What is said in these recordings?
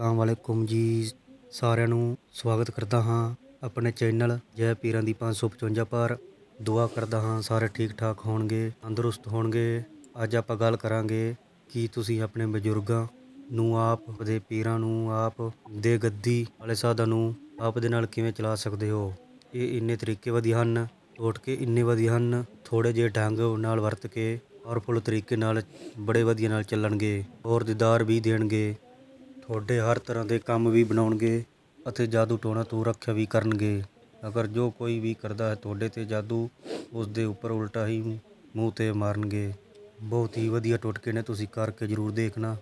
ਅਸਲਾਮ ਵਾਲੇਕੁਮ ਜੀ। ਸਾਰਿਆਂ ਨੂੰ ਸਵਾਗਤ ਕਰਦਾ ਹਾਂ ਆਪਣੇ ਚੈਨਲ ਜੈ ਪੀਰਾਂ ਦੀ 555 ਪਰ। ਦੁਆ ਕਰਦਾ ਹਾਂ ਸਾਰੇ ਠੀਕ ਠਾਕ ਹੋਣਗੇ, ਤੰਦਰੁਸਤ ਹੋਣਗੇ। ਅੱਜ ਆਪਾਂ ਗੱਲ ਕਰਾਂਗੇ ਕਿ ਤੁਸੀਂ ਆਪਣੇ ਬਜ਼ੁਰਗਾਂ ਨੂੰ, ਆਪ ਦੇ ਪੀਰਾਂ ਨੂੰ, ਆਪ ਦੇ ਗੱਦੀ ਵਾਲੇ ਸਾਧਾਂ ਨੂੰ ਆਪ ਦੇ ਨਾਲ ਕਿਵੇਂ ਚਲਾ ਸਕਦੇ ਹੋ? ਇਹ ਇੰਨੇ ਤਰੀਕੇ ਵਧੀਆ ਹਨ ਟੋਟਕੇ ਇੰਨੇ ਵਧੀਆ ਹਨ ਥੋੜੇ ਜਿਹੇ ਢੰਗ ਨਾਲ ਵਰਤ ਕੇ ਪਾਵਰਫੁੱਲ ਤਰੀਕੇ ਨਾਲ ਬੜੇ ਵਧੀਆ ਨਾਲ ਚੱਲਣਗੇ ਔਰ ਦੀਦਾਰ ਵੀ ਦੇਣਗੇ। ਤੁਹਾਡੇ ਹਰ ਤਰ੍ਹਾਂ ਦੇ ਕੰਮ ਵੀ ਬਣਾਉਣਗੇ ਅਤੇ ਜਾਦੂ ਟੋਣਾ ਤੋਂ ਰੱਖਿਆ ਵੀ ਕਰਨਗੇ। ਅਗਰ ਜੋ ਕੋਈ ਵੀ ਕਰਦਾ ਹੈ, ਤੁਹਾਡੇ ਤੇ ਜਾਦੂ, ਉਸ ਦੇ ਉੱਪਰ ਉਲਟਾ ਹੀ ਮੂੰਹ ਤੇ ਮਾਰਨਗੇ। ਬਹੁਤ ਹੀ ਵਧੀਆ ਟੋਟਕੇ ਨੇ, ਤੁਸੀਂ ਕਰਕੇ ਜ਼ਰੂਰ ਦੇਖਣਾ।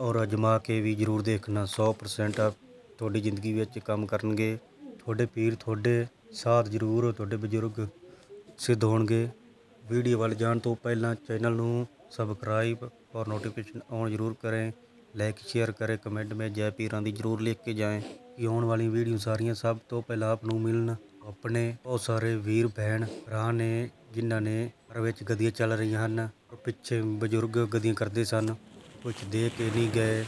ਔਰ ਅਜਮਾ ਕੇ ਵੀ ਜ਼ਰੂਰ ਦੇਖਣਾ। 100% ਆ ਤੁਹਾਡੀ ਜ਼ਿੰਦਗੀ ਵਿੱਚ ਕੰਮ ਕਰਨਗੇ। ਤੁਹਾਡੇ ਪੀਰ, ਤੁਹਾਡੇ ਸਾਥ ਜ਼ਰੂਰ, ਤੁਹਾਡੇ ਬਜ਼ੁਰਗ ਸਿੱਧ ਹੋਣਗੇ। ਵੀਡੀਓ ਵੱਲ ਜਾਣ ਤੋਂ ਪਹਿਲਾਂ ਚੈਨਲ ਨੂੰ ਸਬਸਕ੍ਰਾਈਬ ਔਰ ਨੋਟੀਫਿਕੇਸ਼ਨ ਔਨ ਜ਼ਰੂਰ ਕਰੇ। ਲਾਈਕ ਸ਼ੇਅਰ ਕਰੇ ਕਮੈਂਟ में ਜੈ ਪੀਰਾਂ ਦੀ ਜ਼ਰੂਰ ਲਿਖ ਕੇ ਜਾਏ। ਕਿ ਆਉਣ ਵਾਲੀ ਵੀਡੀਓ ਸਾਰੀਆਂ ਸਭ ਤੋਂ ਪਹਿਲਾਂ ਆਪ ਨੂੰ ਮਿਲਣ। ਆਪਣੇ ਬਹੁਤ ਸਾਰੇ ਵੀਰ, ਭੈਣ, ਭਰਾ ਨੇ, ਜਿਨ੍ਹਾਂ ਨੇ ਘਰ ਵਿੱਚ ਗਦੀਆਂ ਚੱਲ ਰਹੀਆਂ ਹਨ ਪਿੱਛੇ ਬਜ਼ੁਰਗ ਗਦੀਆਂ ਕਰਦੇ ਸਨ। ਕੁਝ ਦੇ ਕੇ ਨਹੀਂ ਗਏ।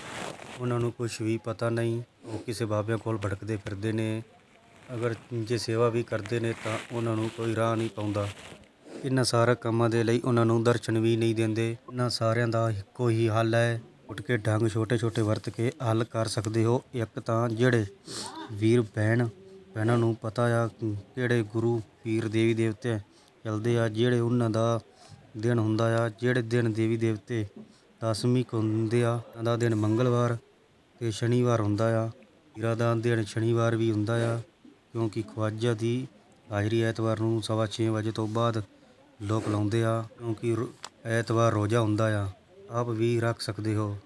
ਉਹਨਾਂ ਨੂੰ ਕੁਝ ਵੀ ਪਤਾ ਨਹੀਂ। ਉਹ ਕਿਸੇ ਬਾਬਿਆਂ ਕੋਲ ਭਟਕਦੇ ਫਿਰਦੇ ਨੇ। ਅਗਰ ਜੇ ਸੇਵਾ ਵੀ ਕਰਦੇ ਨੇ ਤਾਂ ਉਹਨਾਂ ਨੂੰ ਕੋਈ ਰਾਹ ਨਹੀਂ ਪਾਉਂਦਾ। ਇਹਨਾਂ ਸਾਰਾ ਕੰਮਾਂ ਦੇ ਲਈ ਉਹਨਾਂ ਨੂੰ ਦਰਸ਼ਨ ਵੀ ਨਹੀਂ ਦਿੰਦੇ। ਇਹਨਾਂ ਸਾਰਿਆਂ ਦਾ ਇੱਕੋ ਹੀ ਹੱਲ ਹੈ। ਉੱਠ ਕੇ ਢੰਗ ਛੋਟੇ ਛੋਟੇ ਵਰਤ ਕੇ ਹੱਲ ਕਰ ਸਕਦੇ ਹੋ। ਇੱਕ ਤਾਂ ਜਿਹੜੇ ਵੀਰ ਬਹਿਣ ਭੈਣਾਂ ਨੂੰ ਪਤਾ ਆ ਕਿਹੜੇ ਗੁਰੂ ਪੀਰ ਦੇਵੀ ਦੇਵਤੇ ਚੱਲਦੇ ਆ, ਜਿਹੜੇ ਉਹਨਾਂ ਦਾ ਦਿਨ ਹੁੰਦਾ ਆ, ਜਿਹੜੇ ਦਿਨ ਦੇਵੀ ਦੇਵਤੇ ਦਸਵੀਂ ਕੁ ਹੁੰਦੇ ਆ, ਉਹਨਾਂ ਦਾ ਦਿਨ ਮੰਗਲਵਾਰ ਤੇ ਸ਼ਨੀਵਾਰ ਹੁੰਦਾ ਆ। ਪੀਰਾਂ ਦਾ ਦਿਨ ਸ਼ਨੀਵਾਰ ਵੀ ਹੁੰਦਾ ਆ, ਕਿਉਂਕਿ ਖਵਾਜਾ ਦੀ ਹਾਜ਼ਰੀ ਐਤਵਾਰ ਨੂੰ ਸਵਾ ਛੇ ਵਜੇ ਤੋਂ ਬਾਅਦ ਲੋਕ ਲਾਉਂਦੇ ਆ, ਕਿਉਂਕਿ ਰੋ- ਐਤਵਾਰ ਰੋਜ਼ਾ ਹੁੰਦਾ ਆ। ਆਪ ਵੀ ਰੱਖ ਸਕਦੇ ਹੋ।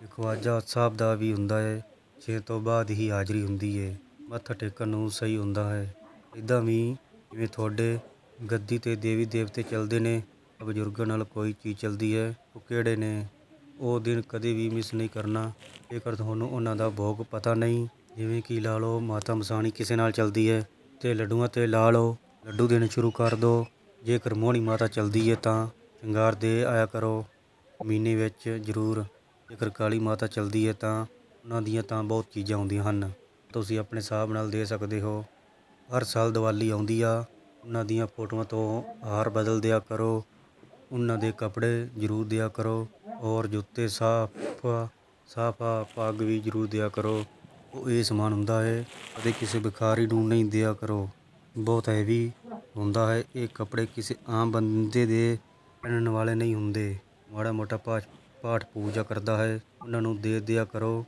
ਤੇ ਖਵਾਜਾ ਸਾਹਿਬ ਦਾ ਵੀ ਹੁੰਦਾ ਹੈ ਛੇ ਤੋਂ ਬਾਅਦ ਹੀ ਹਾਜ਼ਰੀ ਹੁੰਦੀ ਹੈ ਮੱਥਾ ਟੇਕਣ ਨੂੰ ਸਹੀ ਹੁੰਦਾ ਹੈ। ਇਦਾਂ ਵੀ ਜਿਵੇਂ ਤੁਹਾਡੇ ਗੱਦੀ ਤੇ ਦੇਵੀ ਦੇਵਤੇ ਚੱਲਦੇ ਨੇ ਬਜ਼ੁਰਗਾਂ ਨਾਲ ਕੋਈ ਚੀਜ਼ ਚੱਲਦੀ ਹੈ, ਉਹ ਕਿਹੜੇ ਨੇ? ਉਹ ਦਿਨ ਕਦੇ ਵੀ ਮਿਸ ਨਹੀਂ ਕਰਨਾ। ਜੇਕਰ ਤੁਹਾਨੂੰ ਉਹਨਾਂ ਦਾ ਭੋਗ ਪਤਾ ਨਹੀਂ, ਜਿਵੇਂ ਕਿ ਲਾ ਲਓ ਮਾਤਾ ਮਸਾਣੀ ਕਿਸੇ ਨਾਲ ਚੱਲਦੀ ਹੈ, ਤੇ ਲੱਡੂਆਂ ਤੇ ਲਾ ਲਓ, ਲੱਡੂ ਦੇਣੇ ਸ਼ੁਰੂ ਕਰ ਦਿਓ ਜੇਕਰ ਮੋਹਣੀ ਮਾਤਾ ਚੱਲਦੀ ਹੈ ਤਾਂ ਸ਼ਿੰਗਾਰ ਦੇ ਆਇਆ ਕਰੋ। ਮਹੀਨੇ ਵਿੱਚ ਜ਼ਰੂਰ ਜੇਕਰ ਕਾਲੀ ਮਾਤਾ ਚੱਲਦੀ ਹੈ ਤਾਂ ਉਹਨਾਂ ਦੀਆਂ ਤਾਂ ਬਹੁਤ ਚੀਜ਼ਾਂ ਆਉਂਦੀਆਂ ਹਨ। ਤੁਸੀਂ ਆਪਣੇ ਹਿਸਾਬ ਨਾਲ ਦੇ ਸਕਦੇ ਹੋ, ਹਰ ਸਾਲ ਦੀਵਾਲੀ ਆਉਂਦੀ ਆ, ਉਹਨਾਂ ਦੀਆਂ ਫੋਟੋਆਂ ਤੋਂ ਹਾਰ ਬਦਲ ਦਿਆ ਕਰੋ, ਉਹਨਾਂ ਦੇ ਕੱਪੜੇ ਜ਼ਰੂਰ ਦਿਆ ਕਰੋ ਔਰ ਜੁੱਤੇ ਸਾਫ਼, ਸਾਫਾ ਪੱਗ ਵੀ ਜ਼ਰੂਰ ਦਿਆ ਕਰੋ, ਉਹ ਇਹ ਸਮਾਨ ਹੁੰਦਾ ਹੈ, ਕਦੇ ਕਿਸੇ ਭਿਖਾਰੀ ਨੂੰ ਨਹੀਂ ਦਿਆ ਕਰੋ, ਬਹੁਤ ਹੈਵੀ ਹੁੰਦਾ ਹੈ, ਇਹ ਕੱਪੜੇ ਕਿਸੇ ਆਮ ਬੰਦੇ ਦੇ ਪਹਿਨਣ ਵਾਲੇ ਨਹੀਂ ਹੁੰਦੇ। ਮਾੜਾ ਮੋਟਾ ਪਾਠ ਪਾਠ ਪੂਜਾ ਕਰਦਾ ਹੈ। ਉਹਨਾਂ ਨੂੰ ਦੇ ਦਿਆ ਕਰੋ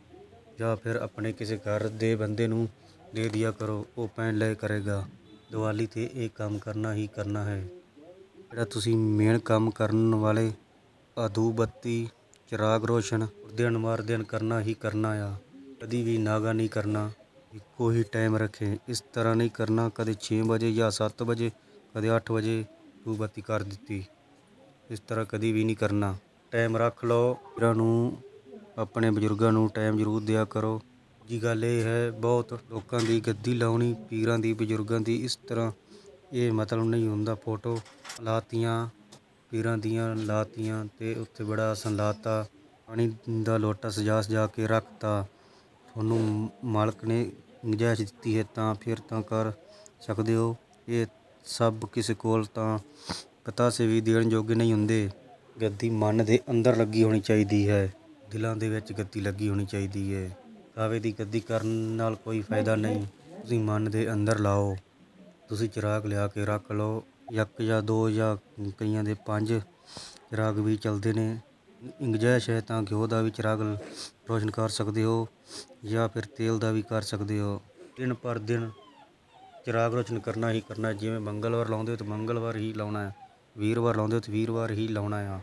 ਜਾਂ ਫਿਰ ਆਪਣੇ ਕਿਸੇ ਘਰ ਦੇ ਬੰਦੇ ਨੂੰ ਦੇ ਦਿਆ ਕਰੋ, ਉਹ ਪੈਣ ਲੈ ਕਰੇਗਾ। ਦੀਵਾਲੀ ਤੇ ਇਹ ਕੰਮ ਕਰਨਾ ਹੀ ਕਰਨਾ ਹੈ। ਜਿਹੜਾ ਤੁਸੀਂ ਮੇਨ ਕੰਮ ਕਰਨ ਵਾਲੇ ਆਦੂ ਬੱਤੀ ਚਿਰਾਗ ਰੋਸ਼ਨ ਦਿਨ ਮਾਰ ਦਿਨ ਕਰਨਾ ਹੀ ਕਰਨਾ ਆ। ਕਦੀ ਵੀ ਨਾਗਾ ਨਹੀਂ ਕਰਨਾ, ਇੱਕੋ ਹੀ ਟਾਈਮ ਰੱਖੇ। ਇਸ ਤਰ੍ਹਾਂ ਨਹੀਂ ਕਰਨਾ, ਕਦੇ 6 ਵਜੇ ਜਾਂ 7 ਵਜੇ, ਕਦੇ 8 ਵਜੇ ਧੂਪ ਬੱਤੀ ਕਰ ਦਿੱਤੀ। ਇਸ ਤਰ੍ਹਾਂ ਕਦੀ ਵੀ ਨਹੀਂ ਕਰਨਾ। ਟਾਈਮ ਰੱਖ ਲਓ ਇਹਨਾਂ ਨੂੰ, ਆਪਣੇ ਬਜ਼ੁਰਗਾਂ ਨੂੰ ਟਾਈਮ ਜ਼ਰੂਰ ਦਿਆ ਕਰੋ। ਜੀ ਗੱਲ ਇਹ ਹੈ, ਬਹੁਤ ਲੋਕਾਂ ਦੀ ਗੱਦੀ ਲਾਉਣੀ, ਪੀਰਾਂ ਦੀ, ਬਜ਼ੁਰਗਾਂ ਦੀ, ਇਸ ਤਰ੍ਹਾਂ ਇਹ ਮਤਲਬ ਨਹੀਂ ਹੁੰਦਾ ਫੋਟੋ। ਲਾਤੀਆਂ, ਪੀਰਾਂ ਦੀਆਂ ਲਾਤੀਆਂ ਤੇ ਉੱਥੇ ਬੜਾ ਆਸਣ ਲਾਤਾ, ਪਾਣੀ ਦਾ ਲੋਟਾ ਸਜਾ ਸਜਾ ਕੇ ਰੱਖਤਾ। ਤੁਹਾਨੂੰ ਮਾਲਕ ਨੇ ਗੁੰਜਾਇਸ਼ ਦਿੱਤੀ ਹੈ, ਤਾਂ ਫਿਰ ਤਾਂ ਕਰ ਸਕਦੇ ਹੋ। ਇਹ ਸਭ ਕਿਸੇ ਕੋਲ ਤਾਂ ਪਤਾਸੇ ਵੀ ਦੇਣ ਜੋਗੇ ਨਹੀਂ ਹੁੰਦੇ। ਗੱਦੀ ਮਨ ਦੇ ਅੰਦਰ ਲੱਗੀ ਹੋਣੀ ਚਾਹੀਦੀ ਹੈ। ਦਿਲਾਂ ਦੇ ਵਿੱਚ ਗੱਦੀ ਲੱਗੀ ਹੋਣੀ ਚਾਹੀਦੀ ਹੈ। ਕਾਵੇ ਦੀ ਗੱਦੀ ਕਰਨ ਨਾਲ ਕੋਈ ਫਾਇਦਾ ਨਹੀਂ। ਤੁਸੀਂ ਮਨ ਦੇ ਅੰਦਰ ਲਾਓ। ਤੁਸੀਂ ਚਿਰਾਗ ਲਿਆ ਕੇ ਰੱਖ ਲਓ। ਇੱਕ ਜਾਂ ਦੋ ਜਾਂ ਕਈਆਂ ਦੇ ਪੰਜ ਚਿਰਾਗ ਵੀ ਚੱਲਦੇ ਨੇ। ਇੰਗਜੈਸ਼ ਹੈ ਤਾਂ ਘਿਓ ਦਾ ਵੀ ਚਿਰਾਗ ਰੋਸ਼ਨ ਕਰ ਸਕਦੇ ਹੋ ਜਾਂ ਫਿਰ ਤੇਲ ਦਾ ਵੀ ਕਰ ਸਕਦੇ ਹੋ। ਦਿਨ ਪਰ ਦਿਨ ਚਿਰਾਗ ਰੋਸ਼ਨ ਕਰਨਾ ਹੀ ਕਰਨਾ। ਜਿਵੇਂ ਮੰਗਲਵਾਰ ਲਾਉਂਦੇ ਹੋ ਤਾਂ ਮੰਗਲਵਾਰ ਹੀ ਲਾਉਣਾ ਹੈ। ਵੀਰਵਾਰ ਲਾਉਂਦੇ ਹੋ ਤਾਂ ਵੀਰਵਾਰ ਹੀ ਲਾਉਣਾ ਆ।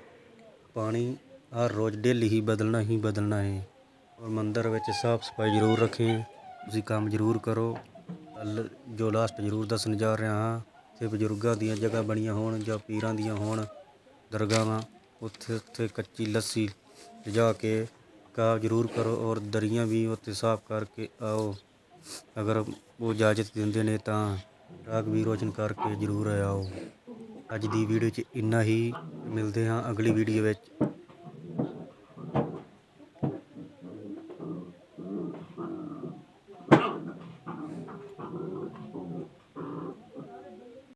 ਪਾਣੀ ਹਰ ਰੋਜ਼ ਡੇਲੀ ਹੀ ਬਦਲਣਾ ਹੀ ਬਦਲਣਾ ਹੈ ਔਰ ਮੰਦਰ ਵਿੱਚ ਸਾਫ਼ ਸਫ਼ਾਈ ਜ਼ਰੂਰ ਰੱਖੇ। ਤੁਸੀਂ ਕੰਮ ਜ਼ਰੂਰ ਕਰੋ। ਜੋ ਲਾਸਟ ਜ਼ਰੂਰ ਦੱਸਣ ਜਾ ਰਿਹਾ ਹਾਂ ਤੇ ਬਜ਼ੁਰਗਾਂ ਦੀਆਂ ਜਗ੍ਹਾ ਬਣੀਆਂ ਹੋਣ ਜਾਂ ਪੀਰਾਂ ਦੀਆਂ ਹੋਣ, ਦਰਗਾਹਾਂ, ਉੱਥੇ ਉੱਥੇ ਕੱਚੀ ਲੱਸੀ ਲਿਜਾ ਕੇ ਕਾਬ ਜ਼ਰੂਰ ਕਰੋ ਔਰ ਦਰੀਆਂ ਵੀ ਉੱਥੇ ਸਾਫ਼ ਕਰਕੇ ਆਓ। ਅਗਰ ਉਹ ਇਜਾਜ਼ਤ ਦਿੰਦੇ ਨੇ ਤਾਂ ਰਾਗ ਵੀ ਰੋਸ਼ਨ ਕਰਕੇ ਜ਼ਰੂਰ ਆਓ। ਅੱਜ ਦੀ ਵੀਡੀਓ 'ਚ ਇੰਨਾ ਹੀ ਮਿਲਦੇ ਹਾਂ ਅਗਲੀ ਵੀਡੀਓ ਵਿੱਚ।